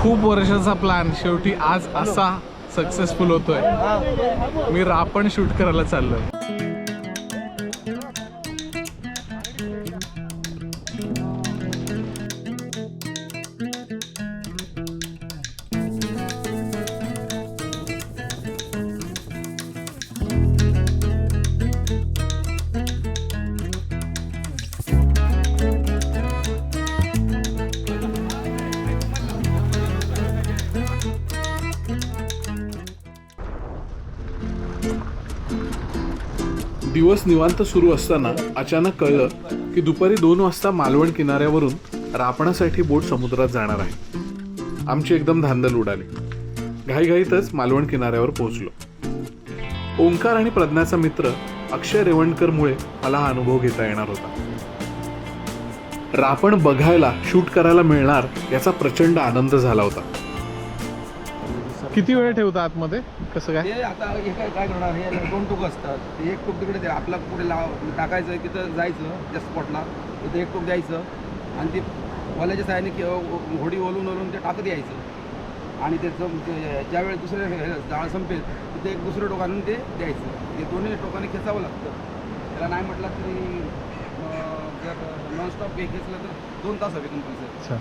खूप वर्षाचा प्लॅन शेवटी आज असा सक्सेसफुल होतोय. मी रापण शूट करायला चाललोय. दिवस निवांत सुरू असताना अचानक कळलं की दुपारी दोन वाजता मालवण किनाऱ्यावरून रापणासाठी बोट समुद्रात जाणार आहे. आमची एकदम धांदल उडाली. घाईघाईतच मालवण किनाऱ्यावर पोहोचलो. ओंकार आणि प्रज्ञाचा मित्र अक्षय रेवणकरमुळे मला हा अनुभव घेता येणार होता. रापण बघायला शूट करायला मिळणार याचा प्रचंड आनंद झाला होता. किती वेळ ठेवता आतमध्ये? कसं काय? ते आता हे काय काय करणार? हे दोन टोक असतात. ते एक टोक तिकडे आपला पुढे लाव टाकायचं तिथं जायचं त्या स्पॉटला तिथं एक टोक द्यायचं. आणि ते वल्याच्या साहाय्याने कि- होडी ओलून ओलून ते टाकत यायचं. आणि त्याचं ते ज्यावेळेस दुसरे जाळं संपेल तिथे एक दुसरं टोक आणून ते द्यायचं. ते दोन्ही टोकाने खेचावं लागतं. त्याला नाही म्हटलं तरी जर नॉनस्टॉप हे खेचलं तर दोन तास हवे कंपल्सरी अच्छा.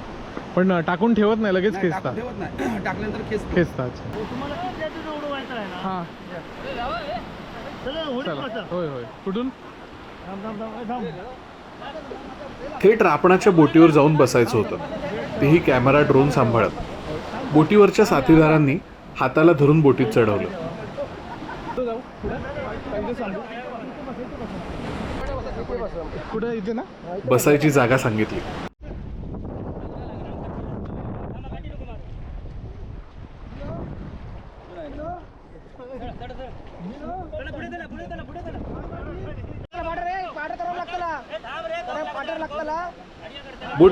पण टाकून ठेवत नाही लगेच नाही, खेचता टाकून ठेवत नाही. टाकल्यानंतर खेचतो. खेचता अच्छा तुम्हाला किती द्यायचं तेवढं व्हायचं आहे ना? हा. चला होडी चला. बसा. होय होय. कुठून? थांब थांब थांब थांब. थेट रापणाच्या बोटीवर जाऊन बसायचं होतं. तेही कॅमेरा ड्रोन सांभाळत. बोटीवरच्या साथीदारांनी हाताला धरून बोटीत चढवलं. कुठं इथे ना. बसायची जागा सांगितली.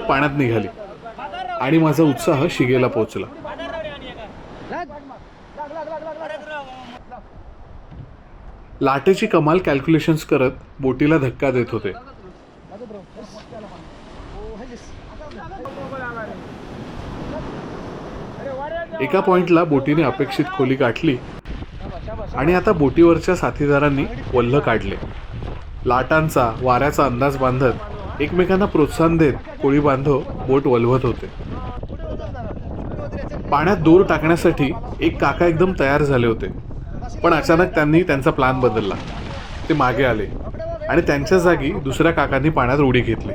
पाण्यात निघाली. आणि माझा उत्साह शिगेला पोहोचला. लाटेची कमाल कॅल्क्युलेशन्स करत बोटीला धक्का देत होते. एका पॉइंटला बोटीने अपेक्षित खोली गाठली आणि आता बोटीवरच्या साथीदारांनी वल्ह काढले. लाटांचा वाऱ्याचा अंदाज बांधत एकमेकांना प्रोत्साहन देत कोळी बांधव बोट वलवत होते. पाण्यात दूर टाकण्यासाठी एक काका एकदम तयार झाले होते. पण अचानक त्यांनी त्यांचा प्लॅन बदलला. ते मागे आले आणि त्यांच्या जागी दुसऱ्या काकांनी पाण्यात उडी घेतली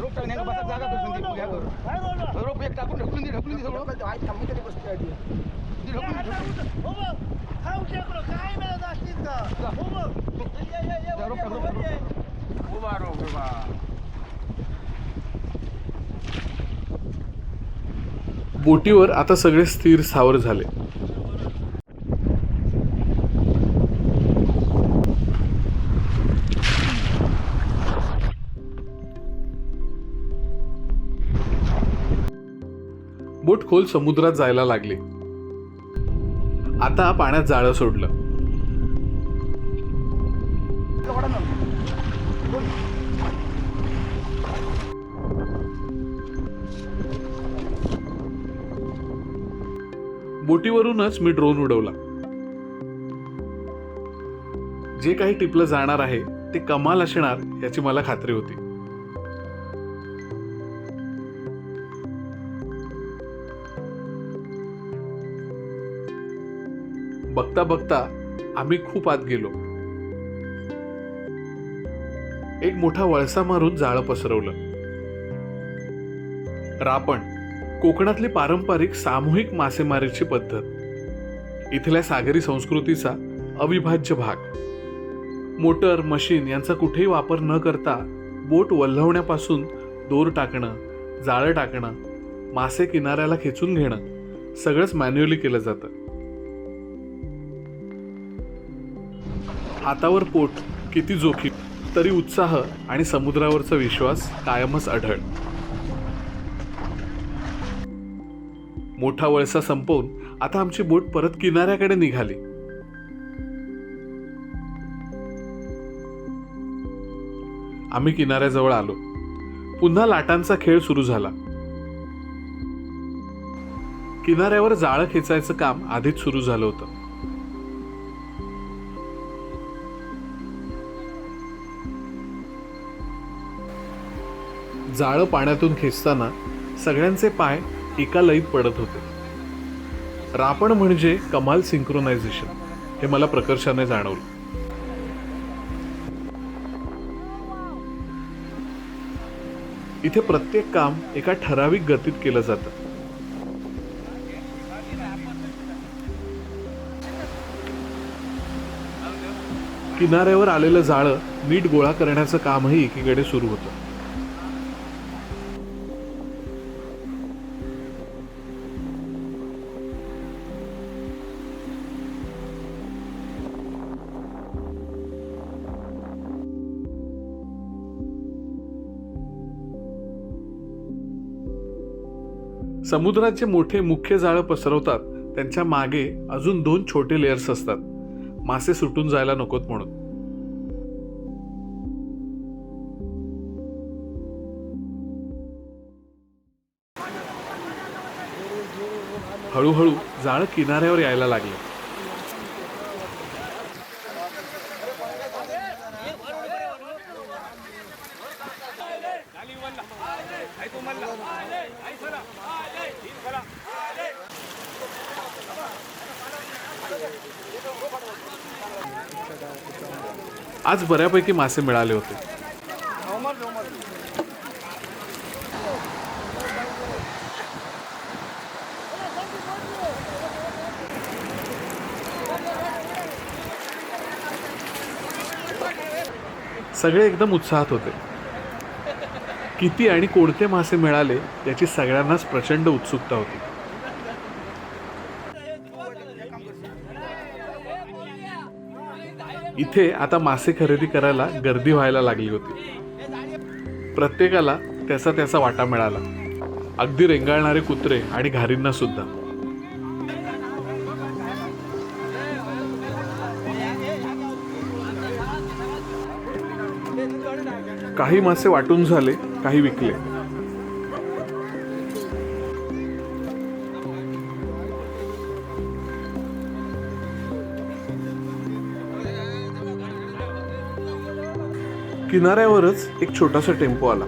रोप टाकण्याचा बसा जागा कर संदीप घ्या करून. रोप एक टाकून ढकलून दे ढकलून दे सगळं आई थांबली तरी बसते आधी. ती ढकलून दे, ढकलून दे. बोटीवर आता सगळे स्थिर सावर झाले. बोट खोल समुद्रात जायला लागली. आता पाण्यात जाळं सोडलं. बोटीवरूनच मी ड्रोन उडवला. जे काही टिपलं जाणार आहे ते कमाल असणार याची मला खात्री होती. बघता बघता आम्ही खूप आत गेलो. एक मोठा वळसा मारून जाळं पसरवलं. रापण. कोकणातली पारंपरिक सामूहिक मासेमारीची पद्धत. इथल्या सागरी संस्कृतीचा अविभाज्य भाग. मोटर मशीन यांचा कुठेही वापर न करता बोट वल्हवण्यापासून दोर टाकणं जाळं टाकणं मासे किनाऱ्याला खेचून घेणं सगळंच मॅन्युअली केलं जातं. हातावर पोट किती जोखीम तरी उत्साह आणि समुद्रावरचा विश्वास कायमच आढळ मोठा वळसा संपवून आता आमची बोट परत किनाऱ्याकडे निघाली. आम्ही किनाऱ्याजवळ आलो. पुन्हा लाटांचा खेळ सुरू झाला. किनाऱ्यावर जाळं खेचायचं काम आधीच सुरू झालं होतं. जाळं पाण्यातून खेचताना सगळ्यांचे पाय एका लईत पडत होते. रापण म्हणजे कमाल सिंक्रोनायझेशन हे मला प्रकर्षाने जाणवलं. इथे प्रत्येक काम एका ठराविक गतीत केलं जातं. किनाऱ्यावर आलेलं जाळं नीट गोळा करण्याचं कामही एकीकडे सुरू होतं. समुद्राचे मोठे मुख्य जाळं पसरवतात. त्यांच्या मागे अजून दोन छोटे लेयर्स असतात. मासे सुटून जायला नकोत म्हणून. हळूहळू जाळं किनाऱ्यावर यायला लागलं. आज बऱ्यापैकी मासे मिळाले होते. सगळे एकदम उत्साहात होते. किती आणि कोणते मासे मिळाले याची सगळ्यांनाच प्रचंड उत्सुकता होती. इथे आता मासे खरेदी करायला गर्दी व्हायला लागली होती. प्रत्येकाला त्याचा त्याचा वाटा मिळाला. अगदी रेंगाळणारे कुत्रे आणि घारींना सुद्धा. काही मासे वाटून झाले काही विकले. किनाऱ्यावरच एक छोटासा टेम्पो आला.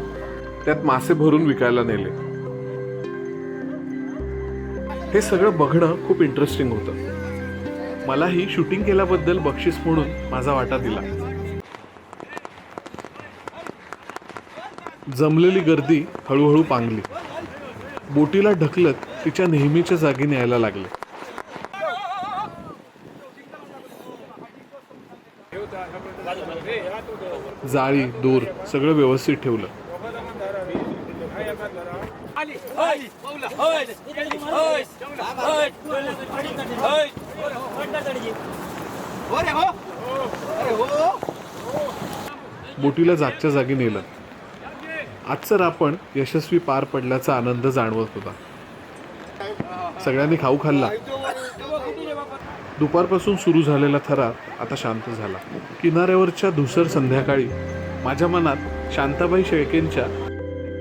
त्यात मासे भरून विकायला नेले. हे सगळं बघणं खूप इंटरेस्टिंग होतं. मलाही शूटिंग केल्याबद्दल बक्षीस म्हणून माझा वाटा दिला. जमलेली गर्दी हळूहळू पांगली. बोटीला ढकलत तिच्या नेहमीच्या जागी न्यायला लागले. जाळी दूर सगळं व्यवस्थित ठेवलं. बोटीला जागच्या जागी नेलं. आजचं आपण यशस्वी पार पडल्याचा आनंद जाणवत होता. सगळ्यांनी खाऊ खाल्ला. दुपारपासून सुरू झालेला थरार आता शांत झाला. किनाऱ्यावरच्या धुसर संध्याकाळी माझ्या मनात शांताबाई शेळकेंच्या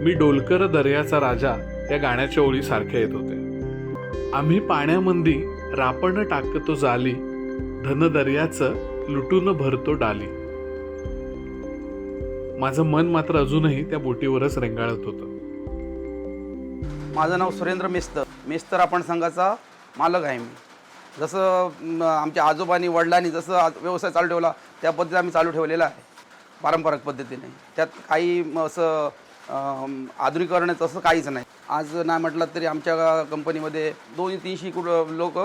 मी डोलकर दर्याचा राजा या गाण्याच्या ओळी सारख्या येत होते आम्ही पाण्यामंदी रापण टाकतो जाली धन दर्याचं लुटून भरतो डाली. माझं मन मात्र अजूनही त्या बोटीवरच रेंगाळत होतं. माझं नाव सुरेंद्र मेस्तर. मेस्तर आपण संघाचा मालक आहे मी. जसं आमच्या आजोबांनी वडिलांनी जसं आज व्यवसाय चालू ठेवला त्या पद्धतीने आम्ही चालू ठेवलेला आहे. पारंपरिक पद्धतीने. त्यात काही असं आधुनिकरण आहे तसं काहीच नाही. आज नाही म्हटलं तरी आमच्या कंपनीमध्ये दोन तीनशे कुठ लोक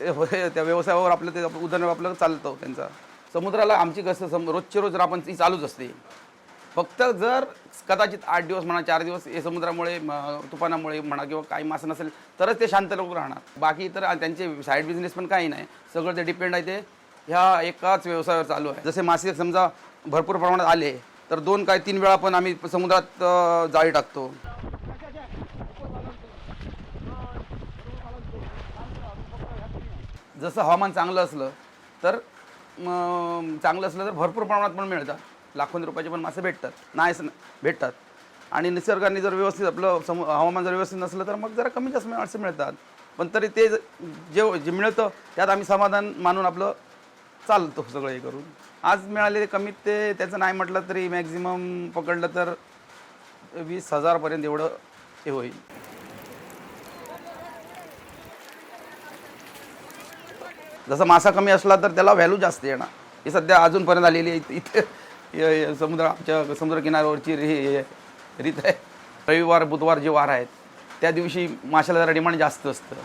त्या व्यवसायावर आपलं ते उदरनिर्वाह आपलं चालतं त्यांचा. समुद्राला आमची कसं सम रोजचे रोज आपण ती चालूच असते. फक्त जर कदाचित आठ दिवस म्हणा चार दिवस हे समुद्रामुळे म, तुफानामुळे म्हणा किंवा काही मासे नसेल तरच ते शांत लोक राहणार. बाकी तर त्यांचे साईड बिझनेस पण काही नाही. सगळं ते डिपेंड आहे ते. ह्या एकाच व्यवसायावर चालू आहे. जसे मासे समजा भरपूर प्रमाणात आले तर दोन काय तीन वेळा पण आम्ही समुद्रात जाळी टाकतो. जसं हवामान चांगलं असलं तर चांगलं असलं तर भरपूर प्रमाणात पण मिळतात. लाखोंनी रुपयाचे पण मासे भेटतात. नाही भेटतात. आणि निसर्गाने जर व्यवस्थित आपलं सम हवामान जर व्यवस्थित नसलं तर मग जरा कमी जास्त मासे मिळतात. पण तरी ते जे जे मिळतं त्यात आम्ही समाधान मानून आपलं चालतो सगळं हे करून. आज मिळाले कमीत ते त्याचं नाही म्हटलं तरी मॅक्झिमम पकडलं तर वीस हजारपर्यंत एवढं हे होईल. जसं मासा कमी असला तर त्याला व्हॅल्यू जास्त येणार. ही सध्या अजूनपर्यंत आलेली आहे इथे- समुद्र आमच्या समुद्रकिनाऱ्यावरची रे रीत आहे. रविवार बुधवार जे वार आहेत त्या दिवशी माशाला जरा डिमांड जास्त असतं.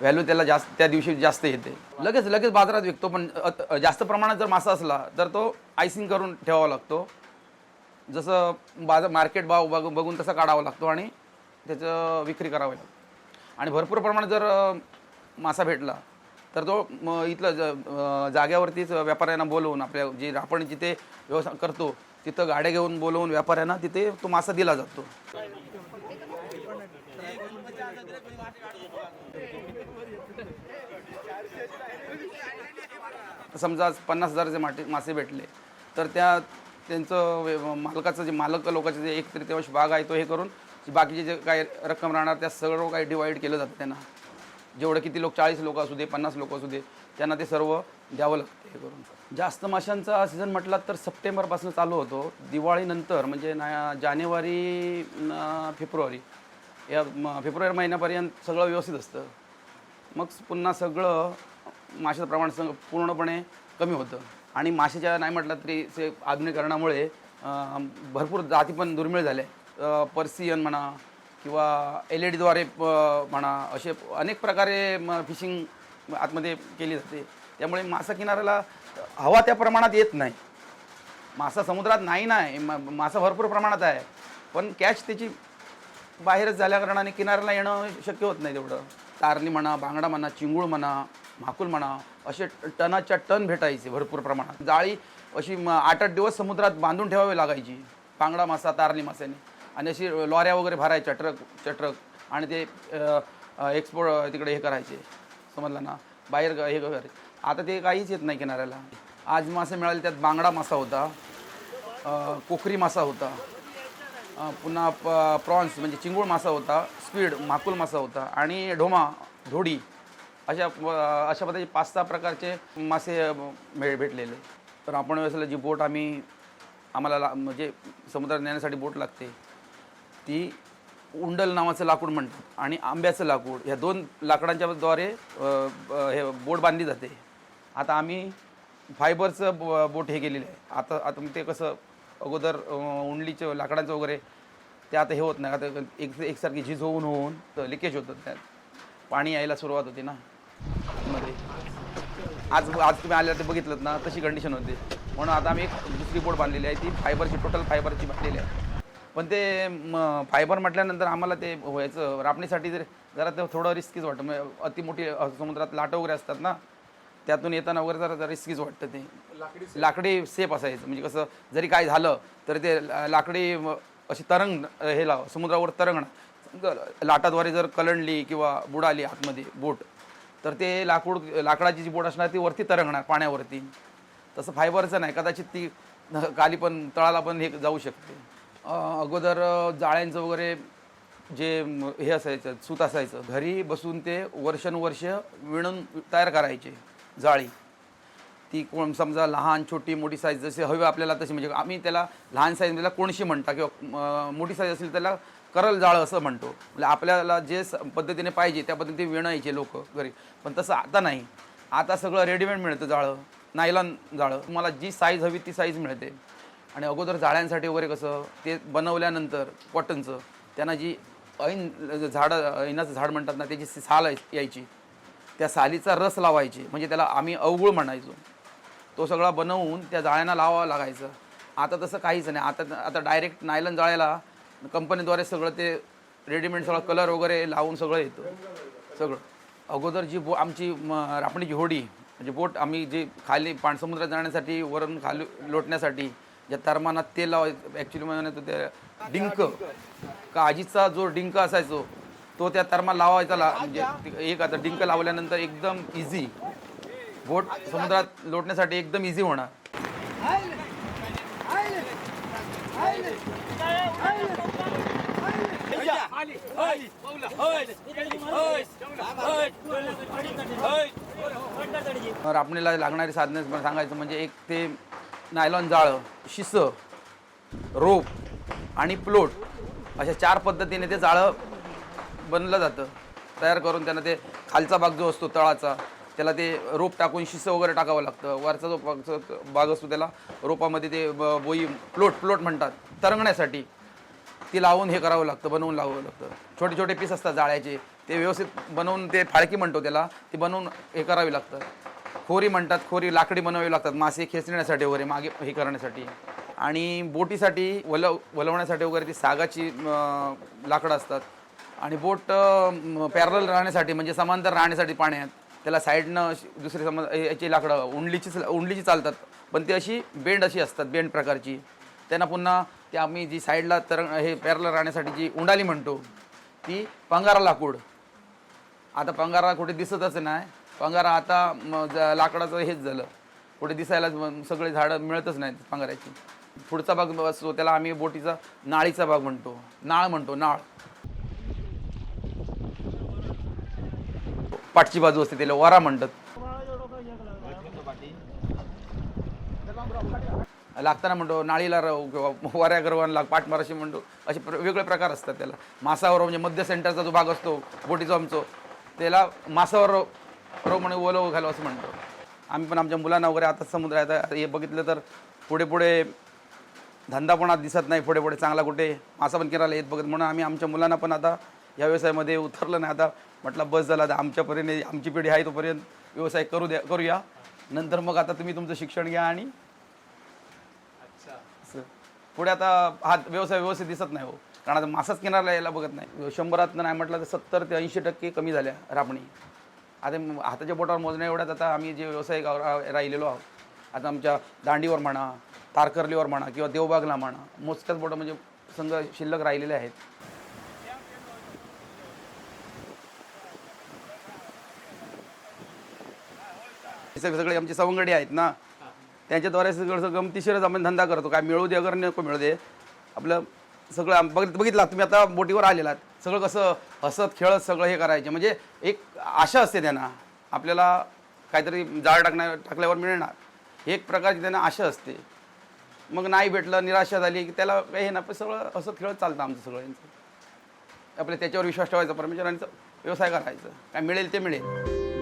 व्हॅल्यू त्याला जास्त त्या दिवशी जास्त येते. लगेच लगेच बाजारात विकतो पण जास्त प्रमाणात जर मासा असला तर तो आयसिंग करून ठेवावा लागतो. जसं बाजार मार्केट भाव बघ बघून तसा काढावा लागतो आणि त्याचं विक्री करावी लागते. आणि भरपूर प्रमाणात जर मासा भेटला तर तो इथलं ज जाग्यावरतीच व्यापाऱ्यांना बोलवून आपल्या जे आपण जिथे व्यवसाय करतो तिथं गाड्या घेऊन बोलवून व्यापाऱ्यांना तिथे तो मासा दिला जातो. समजा पन्नास हजारचे माटे मासे भेटले तर त्या त्यांचं मालकाचं जे मालक लोकांचे जे एक तृतीयांश भाग आहे तो हे करून बाकीचे जे काही रक्कम राहणार त्या सगळं काही डिवाईड केलं जातं त्यांना. जेवढं किती लोक चाळीस लोक असू दे पन्नास लोक असू दे त्यांना ते सर्व द्यावं लागतं हे करून. जास्त माशांचा सीझन म्हटला तर सप्टेंबरपासून चालू होतो. दिवाळीनंतर म्हणजे ना जानेवारी फेब्रुवारी या म- फेब्रुवारी महिन्यापर्यंत सगळं व्यवस्थित असतं. मग पुन्हा सगळं माशाचं प्रमाण सग पूर्णपणे कमी होतं. आणि माशाच्या नाही म्हटलं तरी ते आधुनिकरणामुळे भरपूर जाती पण दुर्मिळ झाल्या. पर्सियन म्हणा किंवा एल ई डीद्वारे म्हणा असे अनेक प्रकारे म फिशिंग आतमध्ये केली जाते. त्यामुळे मासा किनाऱ्याला हवा त्या प्रमाणात येत नाही. मासा समुद्रात नाही नाही मा- मासा भरपूर प्रमाणात आहे. पण कॅच त्याची बाहेरच झाल्याकारणाने किनाऱ्याला येणं शक्य होत नाही तेवढं. तारली म्हणा बांगडा म्हणा चिंगूळ म्हणा माकुल म्हणा असे टनाच्या टन भेटायचे भरपूर प्रमाणात. जाळी अशी म- आठ आठ दिवस समुद्रात बांधून ठेवावी लागायची. बांगडा मासा तारली माशाने. आणि अशी लॉऱ्या वगैरे भरायच्या ट्रक ट्रक आणि ते एक्सपोर्ट तिकडे हे करायचे. समजलं ना? बाहेर हे करायचे आता ते काहीच येत नाही किनाऱ्याला. आज मासे मिळाले त्यात बांगडा मासा होता कोकरी मासा होता पुन्हा प प्रॉन्स म्हणजे चिंगूळ मासा होता स्पीड माकुल मासा होता आणि ढोमा धोडी अशा अशा पद्धतीचे पाच सहा प्रकारचे मासे मिळ भेटलेले. तर आपण वेळेसला जी बोट आम्ही आम्हाला ला म्हणजे समुद्रात नेण्यासाठी बोट लागते. ती उंडल नावाचं लाकूड म्हणतात आणि आंब्याचं लाकूड ह्या दोन लाकडांच्या द्वारे ब- हे बोट बांधली जाते. आता आम्ही फायबरचं बो बोट हे केलेलं आहे. आता आता ते कसं अगोदर उंडलीचं लाकडांचं वगैरे ते आता हे होत नाही. आता एक एकसारखी झीज होऊन होऊन तर लिकेज होतं त्यात. पाणी यायला सुरुवात होती ना मध्ये. आज आज तुम्ही आल्या ते बघितलं ना तशी कंडिशन होती. म्हणून आता आम्ही एक दुसरी बोट बांधलेली आहे. ती फायबरची टोटल फायबरची बांधलेली आहे. पण ते फायबर म्हटल्यानंतर आम्हाला ते व्हायचं रापणीसाठी जर जरा ते थोडं रिस्कीच वाटतं. म्हणजे अति मोठी समुद्रात लाटं वगैरे असतात ना त्यातून येताना वगैरे जरा रिस्कीच वाटतं ते. लाकडी सेफ असायचं. म्हणजे कसं जरी काय झालं तर ते लाकडी अशी तरंग हे लाव समुद्रावर तरंगणं. लाटाद्वारे जर कलंडली किंवा बुडाली आतमध्ये बोट तर ते लाकूड लाकडाची जी बोट असणार ती वरती तरंगणार पाण्यावरती. तसं फायबरचं नाही. कदाचित ती खाली पण तळाला पण हे जाऊ शकते. अगोदर जाळ्यांचं वगैरे जे हे असायचं सूत असायचं घरी बसून ते वर्षानुवर्ष विणून तयार करायचे जाळी. ती कोण समजा लहान छोटी मोठी साईज जशी हवी आपल्याला तशी म्हणजे आम्ही त्याला लहान साईज त्याला कोणशी म्हणता किंवा मोठी साईज असेल त्याला करल जाळं असं म्हणतो. म्हणजे आपल्याला जे स- पद्धतीने पाहिजे त्या पद्धतीने विणायचे लोक घरी. पण तसं आता नाही. आता सगळं रेडीमेड मिळतं जाळं नायलॉन जाळं. तुम्हाला जी साईज हवी ती साईज मिळते. आणि अगोदर जाळ्यांसाठी वगैरे कसं ते बनवल्यानंतर कॉटनचं त्यांना जी ऐन झाडं ऐनाचं झाड म्हणतात ना त्याची साल यायची. त्या सालीचा रस लावायची. म्हणजे त्याला आम्ही अवगुळ म्हणायचो. तो सगळा बनवून त्या जाळ्यांना लावावं लागायचं. आता तसं काहीच नाही. आता आता डायरेक्ट नायलन जाळ्याला कंपनीद्वारे सगळं ते रेडीमेड सगळं कलर वगैरे लावून सगळं येतं. सगळं. अगोदर जी बो आमची म, रापणीची होडी म्हणजे बोट आम्ही जी खाली पाणसमुद्रात जाण्यासाठी वरून खाली लोटण्यासाठी ज्या तरमानात तेल लावायचं ॲक्च्युली म्हणतो ते डिंक काजीचा जो डिंक असायचो तो त्या तर्मा लावायचा ला म्हणजे ते- एक आता डिंक लावल्यानंतर एकदम इझी बोट समुद्रात लोटण्यासाठी एकदम इझी होणार. रापणीला लागणारी साधने सांगायचं म्हणजे एक ते नायलॉन जाळं शिस रोप आणि प्लोट अशा चार पद्धतीने ते जाळं बनलं जातं. तयार करून त्यांना ते खालचा भाग जो असतो तळाचा त्याला ते रोप टाकून शिसं वगैरे टाकावं लागतं. वरचा जो भाग- असतो त्याला रोपामध्ये ते ब- बोई प्लोट प्लोट म्हणतात. तरंगण्यासाठी ती लावून हे करावं लागतं बनवून लावावं लागतं. छोटे छोटे पीस असतात जाळ्याचे. ते व्यवस्थित बनवून ते फाळकी म्हणतो त्याला ती बनवून हे करावी लागतं. खोरी म्हणतात खोरी लाकडी बनवावी लागतात मासे खेचण्यासाठी वगैरे मागे हे करण्यासाठी. आणि बोटीसाठी वलव वलवण्यासाठी वगैरे ती सागाची लाकडं असतात. आणि बोट पॅरल राहण्यासाठी म्हणजे समांतर राहण्यासाठी पाण्यात त्याला साईडनं अशी दुसरी सम याची लाकडं उंडलीची उंडलीची चालतात. पण ती अशी बेंड अशी असतात बेंड प्रकारची. त्यांना पुन्हा ते आम्ही जी साईडला तर हे पॅरल राहण्यासाठी जी उंडाली म्हणतो ती पंगारा लाकूड. आता पंगारा कुठे दिसतच नाही. पंगारा आता म, ज- लाकडाचं हेच झालं. कुठे दिसायला सगळे झाडं मिळतच नाहीत पंगाराची पुढचा भाग असतो त्याला आम्ही बोटीचा नाळीचा भाग म्हणतो. नाळ म्हणतो नाळ. पाठची बाजू असते त्याला वरा म्हणतात. लागताना म्हणतो नाळीला किंवा वाऱ्या गरवान लाग पाठमाराशी म्हणतो. असे प्र वेगळे प्रकार असतात त्याला. मासावर म्हणजे मध्य सेंटरचा जो भाग असतो बोटीचा आमचो त्याला मासावर रव म्हणे ओलं घालू असं म्हणतो. आम्ही पण आमच्या मुलांना वगैरे आता समुद्र आहे आता हे बघितलं तर पुढे पुढे धंदा पण दिसत नाही पुढे पुढे चांगला कुठे? मासा पण किरायला येत बघत. म्हणून आम्ही आमच्या मुलांना पण आता या व्यवसायामध्ये उतरलं नाही. आता म्हटलं बस झाला आता आमच्यापर्यंत आमची पिढी आहे तोपर्यंत व्यवसाय करू द्या करूया. नंतर मग आता तुम्ही तुमचं शिक्षण घ्या आणि. पुढे आता हा व्यवसाय व्यवस्थित दिसत नाही हो. कारण आता मासाच किनारला यायला बघत नाही. शंभरात नाही म्हटलं तर सत्तर ते ऐंशी टक्के कमी झाल्या राबणी. आता हाताच्या बोटावर मोजण्या एवढ्यात आता आम्ही जे व्यवसाय राहिलेलो आहोत. आता आमच्या दांडीवर म्हणा तारकर्लीवर म्हणा किंवा देवबागला म्हणा मोजक्याच बोटं म्हणजे संघ शिल्लक राहिलेले आहेत. हे सगळे सगळे आमचे सवंगडी आहेत ना? त्यांच्याद्वारे सगळं सगळं गमतीशीरच आपण धंदा करतो. काय मिळू दे अगर नको मिळू दे. आपलं सगळं आम- बघित बघितला तुम्ही आता बोटीवर आलेलात. सगळं कसं हसत खेळत सगळं हे करायचे. म्हणजे एक आशा असते त्यांना. आपल्याला काहीतरी जाळ टाकण्या टाकल्यावर मिळणार. एक प्रकारची त्यांना आशा असते. मग नाही भेटलं निराशा झाली की त्याला काही हे ना पण सगळं हसत खेळत चालतं आमचं सगळं यांचं. आपल्या त्याच्यावर विश्वास ठेवायचा परमेश्वरांचा व्यवसाय करायचा. काय मिळेल ते मिळेल.